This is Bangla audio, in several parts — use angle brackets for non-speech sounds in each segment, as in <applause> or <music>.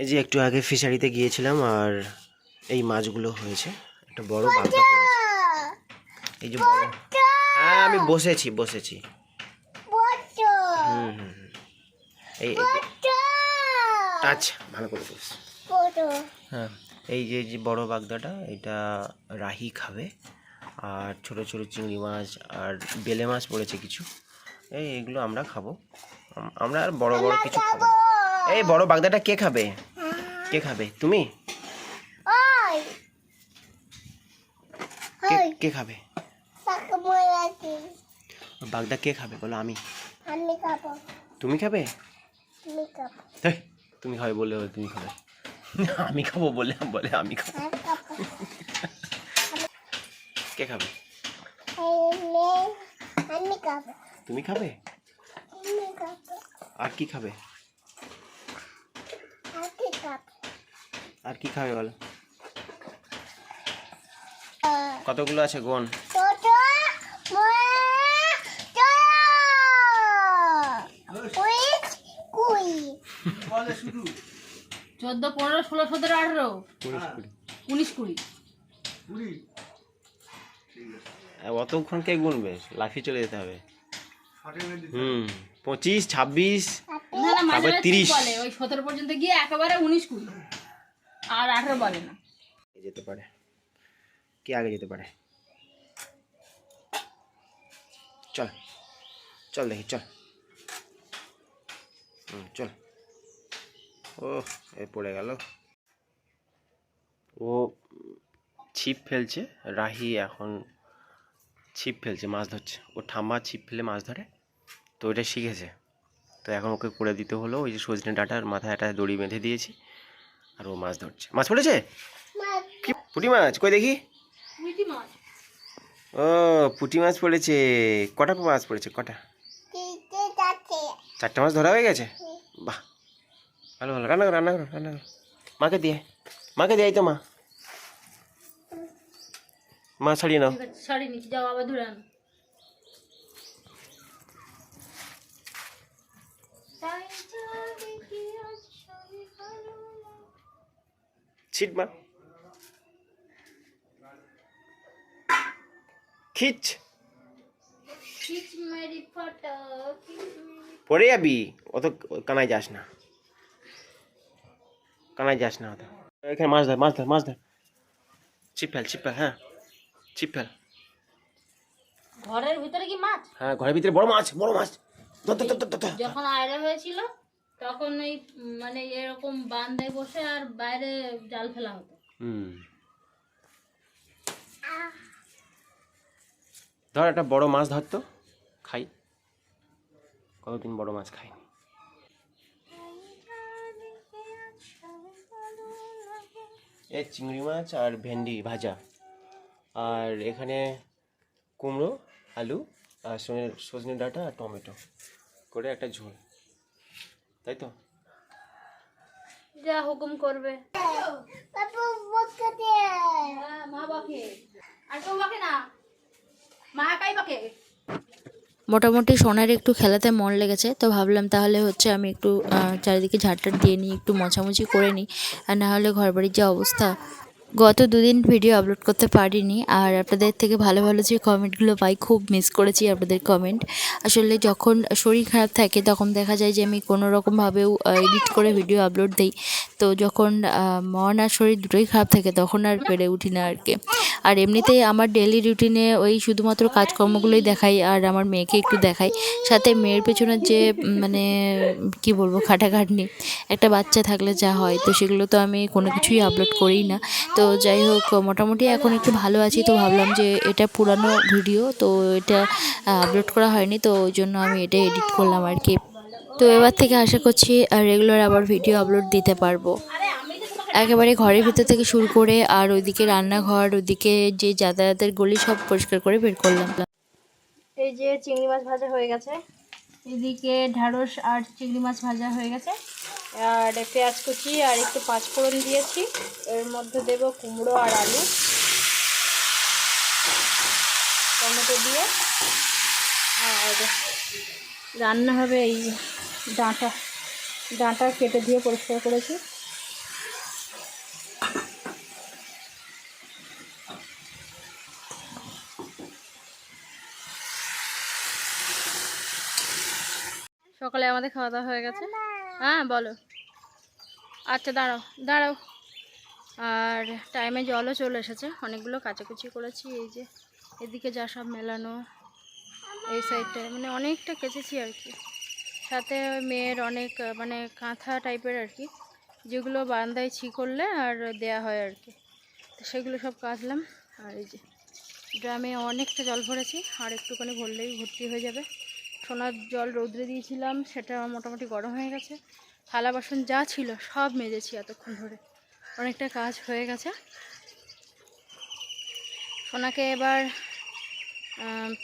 এই যে একটু আগে ফিশারিতে গিয়েছিলাম আর এই মাছগুলো হয়েছে। একটা বড় বাগদা পড়েছে। এই যে বড় হ্যাঁ আমি বসেছি বসেছি। হুম হুম। এই আচ্ছা ভালো করে বস হ্যাঁ এই যে যে বড় বাগদাটা এটা রাহি খাবে। আর ছোট ছোট চিংড়ি মাছ আর বেলে মাছ পড়েছে কিছু। এই এগুলো আমরা খাব। আমরা আর বড় বড় কিছু খাব এই বড় বাগদাটা কে খাবে? কে খাবে? তুমি? কে কে খাবে? বাগদা কে খাবে? বলো আমি। আমি খাব। তুমি খাবে? তুমি খাব। তুমি খাবে বলে তুমি খাবে। আমি খাব বলে বলে আমি খাব। কে খাবে? আমি খাব। তুমি খাব? আর কি খাবে? আর কি খাবে? বলো? কতগুলো আছে গোন চোদ্দ পনেরো ষোলো সতেরো আঠেরো। উনিশ কুড়ি। অতক্ষণ কে গুনবে? লাফিয়ে চলে যেতে হবে। হুম পঁচিশ ছাব্বিশ তারপর মাঝে 30 ঠিক বলে ওই সতেরো পর্যন্ত গিয়ে একেবারে উনিশ কুড়ি। আর আঠেরো বলে না। যেতে পারে। কে আগে যেতে পারে? চল চল দেখি চল। হুম চল। ও এ পড়ে গেল। ও ছিপ ফেলছে রাহি এখন ছিপ ফেলছে মাছ ধরছে। ও ঠাম্মা ছিপ ফেলে মাছ ধরে। তো ওটা শিখেছে। তো এখন ওকে করে দিতে হলো ওই যে সজনে ডাটার মাথায় একটা দড়ি বেঁধে দিয়েছি আর ও মাছ ধরছে। মাছ পড়েছে কি পুঁটি মাছ? কই দেখি? ও পুঁটি মাছ পড়েছে। কটা মাছ পড়েছে? কটা? চারটে। মাছ ধরা হয়ে গেছে? বাহ ভালো ভালো। রান্না করো রান্না করো রান্না করো। মাকে দিয়ে মাকে দিয়ে তো মা। মা ছাড়িয়ে নাও। শাড়ি নিচে যাও আবার ধরে আনো। ছিট মা। খিচ। পড়ে যাবি? অত কানায় যাস না। কানায় যাস না অত। এখানে মাছ ধর মাছ ধর মাছ ধর। ছিপ ফেল ছিপ ফেল হ্যাঁ। ছিপ ফেল। ঘরের ভিতরে কি মাছ? হ্যাঁ ঘরের ভিতরে বড় মাছ বড় মাছ। যখন আয়রা হয়েছিল তখন এই মানে এরকম বান্ধে বসে আর বাইরে জাল ফেলা হতো। হুম। ধর একটা বড় মাছ ধরতো খাই। কতদিন বড় মাছ খাইনি? এ চিংড়ি মাছ আর ভেন্ডি ভাজা। আর এখানে কুমড়ো আলু আর সজনে সজনে ডাঁটা আর টমেটো। করে একটা ঝোল। তাই তো? যা হুকুম করবে। বাবু বকে দে। হ্যাঁ, মা বাকে। আর কেউ বাকে না? মা একাই বাকে? মোটামুটি সোনার একটু খেলাতে মন লেগেছে তো ভাবলাম তাহলে হচ্ছে আমি একটু চারিদিকে ঝাড়টার দিয়ে নিই একটু মোছামুছি করে নিই আর না হলে ঘর বাড়ির যে অবস্থা গত দুদিন ভিডিও আপলোড করতে পারিনি আর আপনাদের থেকে ভালো ভালো যে কমেন্টগুলো পাই, খুব মিস করেছি আপনাদের কমেন্ট আসলে যখন শরীর খারাপ থাকে, তখন দেখা যায় যে আমি কোনো রকমভাবেও এডিট করে ভিডিও আপলোড দিই। তো যখন মন আর শরীর দুটোই খারাপ থাকে, তখন আর পেরে উঠি না আর কি আর এমনিতেই আমার ডেলি রুটিনে ওই শুধুমাত্র কাজকর্মগুলোই দেখাই আর আমার মেয়েকে একটু দেখাই। সাথে মেয়ের পেছনের যে মানে কি বলব, খাটাখাটনি, একটা বাচ্চা থাকলে যা হয়, তো সেগুলো তো আমি কোনো কিছুই আপলোড করিই না। তো যাই হোক, মোটামুটি এখন একটু ভালো আছি তো ভাবলাম যে এটা পুরানো ভিডিও, তো এটা আপলোড করা হয়নি, তো ওই জন্য আমি এটা এডিট করলাম আর কি। তো এবার থেকে আশা করছি রেগুলার আবার ভিডিও আপলোড দিতে পারব। একেবারে ঘরের ভিতর থেকে শুরু করে আর ওইদিকে রান্নাঘর, ওইদিকে যে যাতায়াতের গলি সব পরিষ্কার করে বের করলাম। এই যে চিংড়ি মাছ ভাজা হয়ে গেছে। এদিকে ঢ্যাঁড়স আর চিংড়ি মাছ ভাজা হয়ে গেছে। আর পেঁয়াজ কুচি আর একটু পাঁচফোড়ন দিয়েছি। এর মধ্যে দেব কুমড়ো আর আলু। টমেটো দিয়ে। আর রান্না হবে এই ডাঁটা। ডাঁটা কেটে দিয়ে পরিষ্কার করেছি। সকালে আমাদের খাওয়া দাওয়া হয়ে গেছে। হ্যাঁ বলো। আচ্ছা দাঁড়াও দাঁড়াও। আর টাইমে জলও চলে এসেছে। অনেকগুলো কাচাকুচি করেছি এই যে এদিকে যা সব মেলানো এই সাইডটায় মানে অনেকটা কেচেছি আর কি। সাথে মেয়ের অনেক মানে কাঁথা টাইপের আর কি। যেগুলো বারান্দায় ছি করলে আর দেয়া হয় আর কি। তো সেগুলো সব কাচলাম। আর এই যে ড্রামে অনেকটা জল ভরেছি। আর একটুখানি ভরলেই ভর্তি হয়ে যাবে। সোনার জল রৌদ্রে দিয়েছিলাম, সেটা মোটামুটি গরম হয়ে গেছে। থালা বাসন যা ছিল সব মেজেছি এতক্ষণ ধরে। অনেকটা কাজ হয়ে গেছে। সোনাকে এবার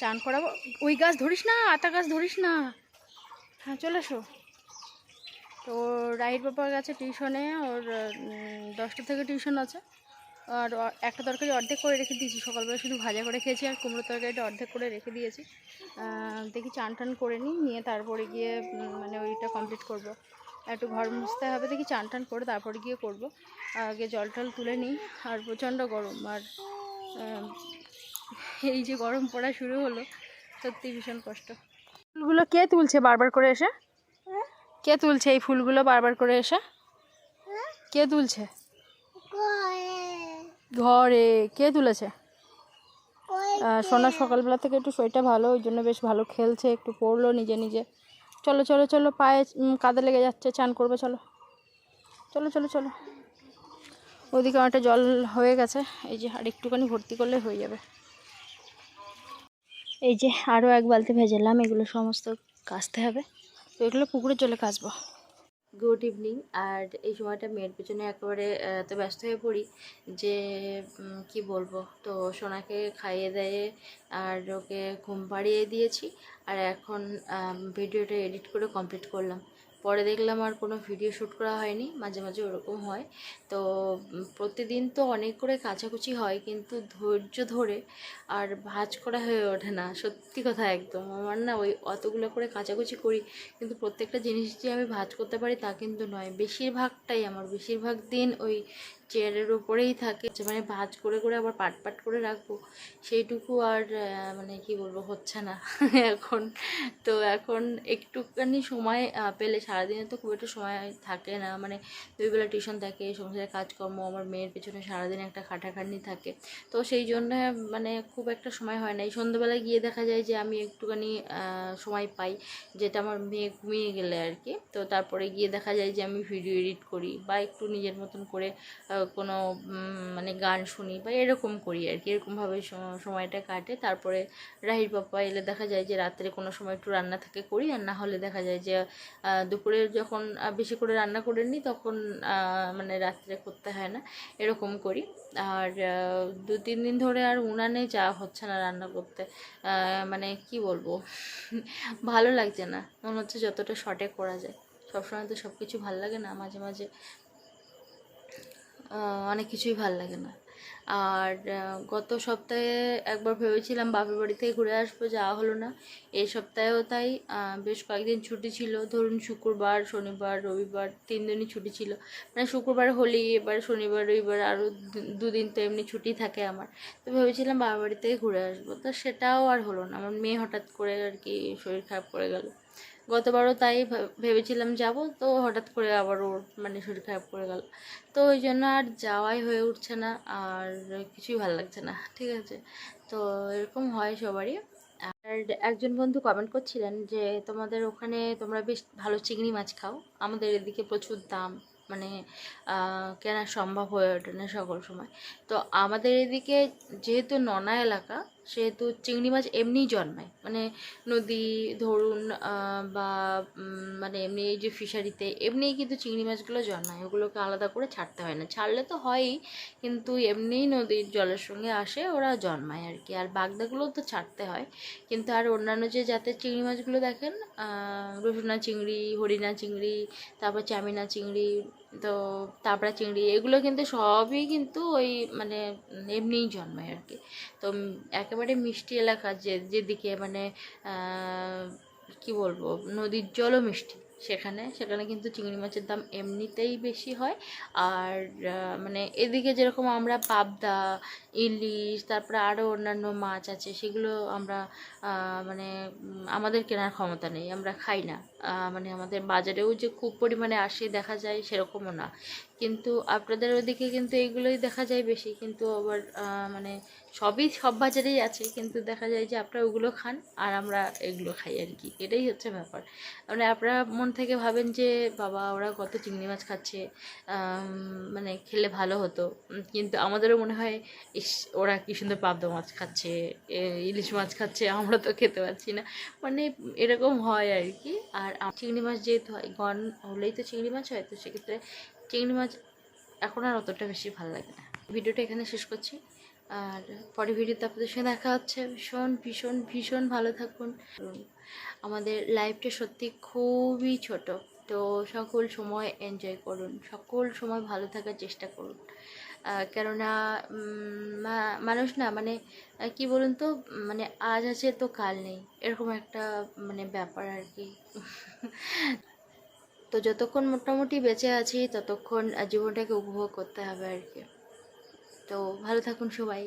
চান করাবো। ওই গাছ ধরিস না, আতা গাছ ধরিস না। হ্যাঁ চলে এসো। তো রাইট বাবার কাছে টিউশনে, ওর দশটা থেকে টিউশন আছে। আর একটা তরকারি অর্ধেক করে রেখে দিয়েছি। সকালবেলা শুধু ভাজা করে খেয়েছি আর কুমড়ো তরকারিটা অর্ধেক করে রেখে দিয়েছি। দেখি চান টান করে নিই, নিয়ে তারপরে গিয়ে মানে ওইটা কমপ্লিট করব। একটু ঘর মুছতে হবে, দেখি চান টান করে তারপরে গিয়ে করব। আগে জল টল তুলে নিই, আর প্রচণ্ড গরম। আর এই যে গরম পড়া শুরু হলো, সত্যি ভীষণ কষ্ট। ফুলগুলো কে তুলছে বারবার করে এসে? কে তুলছে এই ফুলগুলো বারবার করে এসে? কে তুলছে? ঘরে কে তুলেছে? সোনা সকালবেলা থেকে একটু শরীরটা ভালো ওই জন্য বেশ ভালো খেলছে একটু পড়ল নিজে নিজে। চলো চলো চলো পায়ে কাদা লেগে যাচ্ছে চান করবে চলো। চলো চলো চলো। ওদিকে অনেকটা জল হয়ে গেছে এই যে আর একটুখানি ভর্তি করলে হয়ে যাবে। এই যে আরও এক বালতি ভেজালাম এগুলো সমস্ত কাচতে হবে। তো এগুলো পুকুরের চলে কাচবো। Good evening. আর এই সময়টা মেয়ের পিছনে একেবারে এত ব্যস্ত হয়ে পড়ি যে কি বলব? তো সোনাকে খাইয়ে দেয়ে আর ওকে ঘুম পাড়িয়ে দিয়েছি। আর এখন ভিডিওটা এডিট করে কমপ্লিট করলাম। পরে দেখলাম আর কোনো ভিডিও শ্যুট করা হয়নি, মাঝে মাঝে ওরকম হয়। তো প্রতিদিন তো অনেক করে কাছাকুচি হয়, কিন্তু ধৈর্য ধরে আর ভাজ করা হয়ে ওঠে না, সত্যি কথা একদম। আমার না ওই অতগুলো করে কাছাকুচি করি, কিন্তু প্রত্যেকটা জিনিস যে আমি ভাজ করতে পারি তা কিন্তু নয়। বেশিরভাগটাই আমার, বেশিরভাগ দিন ওই চেয়ারের উপরেই থাকে। মানে ভাজ করে করে আবার পাট পাট করে রাখব। সেইটুকু আর মানে কি বলব, হচ্ছে না। <laughs> এখন, তো এখন একটুখানি সময় পেলে সারাদিনে তো খুব একটা সময় থাকে না। মানে দুই বেলা টিউশন থাকে, সংসারের কাজকর্ম, আমার মেয়ের পেছনে সারাদিন একটা খাটাখাটনি থাকে। তো সেই জন্য মানে খুব একটা সময় হয় না। এই সন্ধ্যাবেলায় গিয়ে দেখা যায় যে আমি একটুখানি সময় পাই। যেটা আমার মেয়ে ঘুমিয়ে গেলে আর কি। তো তারপরে গিয়ে দেখা যায় যে আমি ভিডিও এডিট করি বা একটু নিজের মতন করে কোনো মানে গান শুনি বা এরকম করি আর কি। এরকমভাবে সময়টা কাটে। তারপরে রাহির পাপা এলে দেখা যায় যে রাত্রে কোনো সময় একটু রান্না থাকে করি। আর না হলে দেখা যায় যে দুপুরে যখন বেশি করে রান্না করে নিই তখন মানে রাত্রে করতে হয় না। এরকম করি। আর দু, তিন দিন ধরে আর উনানে যা হচ্ছে না রান্না করতে মানে কি বলব? <laughs> ভালো লাগছে না। মনে হচ্ছে যতটা শর্টে করা যায়। সবসময় তো সব কিছু ভালো লাগে না। মাঝে মাঝে অনেক কিছুই ভালো লাগে না। আর গত সপ্তাহে একবার ভেবেছিলাম বাপের বাড়ি থেকে ঘুরে আসব, যাওয়া হলো না। এই সপ্তাহেও তাই বেশ কয়েকদিন ছুটি ছিল। ধরুন শুক্রবার, শনিবার, রবিবার তিন দিনই ছুটি ছিল। মানে শুক্রবার হলেই এবার শনিবার, রবিবার আরও দুদিন তো এমনি ছুটি থাকে আমার। তো ভেবেছিলাম বাবার বাড়ি থেকে ঘুরে আসব। তো সেটাও আর হলো না। আমার মেয়ে হঠাৎ করে আর কি শরীর খারাপ করে গেল। গতবারও তাই ভেবেছিলাম যাব, তো হঠাৎ করে আবার ওর মানে শরীর খারাপ করে গেল। তো ওই জন্য আর যাওয়াই হয়ে উঠছে না, আর কিছুই ভালো লাগছে না, ঠিক আছে? তো এরকম হয় সবারই। আর একজন বন্ধু কমেন্ট করছিলেন যে, তোমাদের ওখানে তোমরা বেশ ভালো চিংড়ি মাছ খাও। আমাদের এদিকে প্রচুর দাম মানে কেনা সম্ভব হয়ে ওঠে না সকল সময়। তো আমাদের এদিকে যেহেতু ননা এলাকা সেহেতু চিংড়ি মাছ এমনিই জন্মায়। মানে নদী, ধরুন বা মানে এমনি এই যে ফিশারিতে এমনিই কিন্তু চিংড়ি মাছগুলো জন্মায়। ওগুলোকে আলাদা করে ছাড়তে হয় না। ছাড়লে তো হয়ই, কিন্তু এমনিই নদীর জলের সঙ্গে আসে, ওরা জন্মায় আর কি। আর বাগদাগুলোও তো ছাড়তে হয়। কিন্তু আর অন্যান্য যে জাতের চিংড়ি মাছগুলো দেখেন রসুনা চিংড়ি হরিণা চিংড়ি তারপর চামিনা চিংড়ি তো তাপড়া চিংড়ি, এগুলো কিন্তু সবই কিন্তু ওই মানে এমনিই জন্মায় আর কি তো একেবারে মিষ্টি এলাকা যে, যেদিকে মানে কি বলব, নদীর জলও মিষ্টি। সেখানে সেখানে কিন্তু চিংড়ি মাছের দাম এমনিতেই বেশি হয়। আর মানে এদিকে যেরকম আমরা পাবদা, ইলিশ, তারপরে আরও অন্যান্য মাছ আছে, সেগুলো আমরা মানে আমাদের কেনার ক্ষমতা নেই, আমরা খাই না। মানে আমাদের বাজারেও যে খুব পরিমাণে আসে দেখা যায় সেরকমও না। কিন্তু আপনাদের ওদিকে কিন্তু এইগুলোই দেখা যায় বেশি। কিন্তু আবার মানে সবই সব বাজারেই আছে। কিন্তু দেখা যায় যে আপনারা ওগুলো খান আর আমরা এগুলো খাই আর কি। এটাই হচ্ছে ব্যাপার। মানে আপনারা মন থেকে ভাবেন যে, বাবা, ওরা কত চিংড়ি মাছ খাচ্ছে মানে খেলে ভালো হতো। কিন্তু আমাদেরও মনে হয়, ইস, ওরা কি সুন্দর পাবদা মাছ খাচ্ছে ইলিশ মাছ খাচ্ছে, আমরা তো খেতে পারছি না। মানে এরকম হয় আর কি। আর চিংড়ি মাছ যেহেতু হয় গন হলেই তো চিংড়ি মাছ হয়, তো সেক্ষেত্রে চিংড়ি মাছ এখন আর অতটা বেশি ভালো লাগে না। ভিডিওটা এখানে শেষ করছি। আর পরে ভিডিওতে আপনাদের সঙ্গে দেখা হচ্ছে। ভীষণ ভীষণ ভীষণ ভালো থাকুন। আমাদের লাইফটা সত্যি খুবই ছোট। তো সকল সময় এনজয় করুন। সকল সময় ভালো থাকার চেষ্টা করুন। কেননা মানুষ না মানে কি বলুন তো মানে আজ আছে তো কাল নেই। এরকম একটা মানে ব্যাপার আর কি। <laughs> তো যতক্ষণ মোটামুটি বেঁচে আছি, ততক্ষণ জীবনটাকে উপভোগ করতে হবে আর কি। তো ভালো থাকুন সবাই।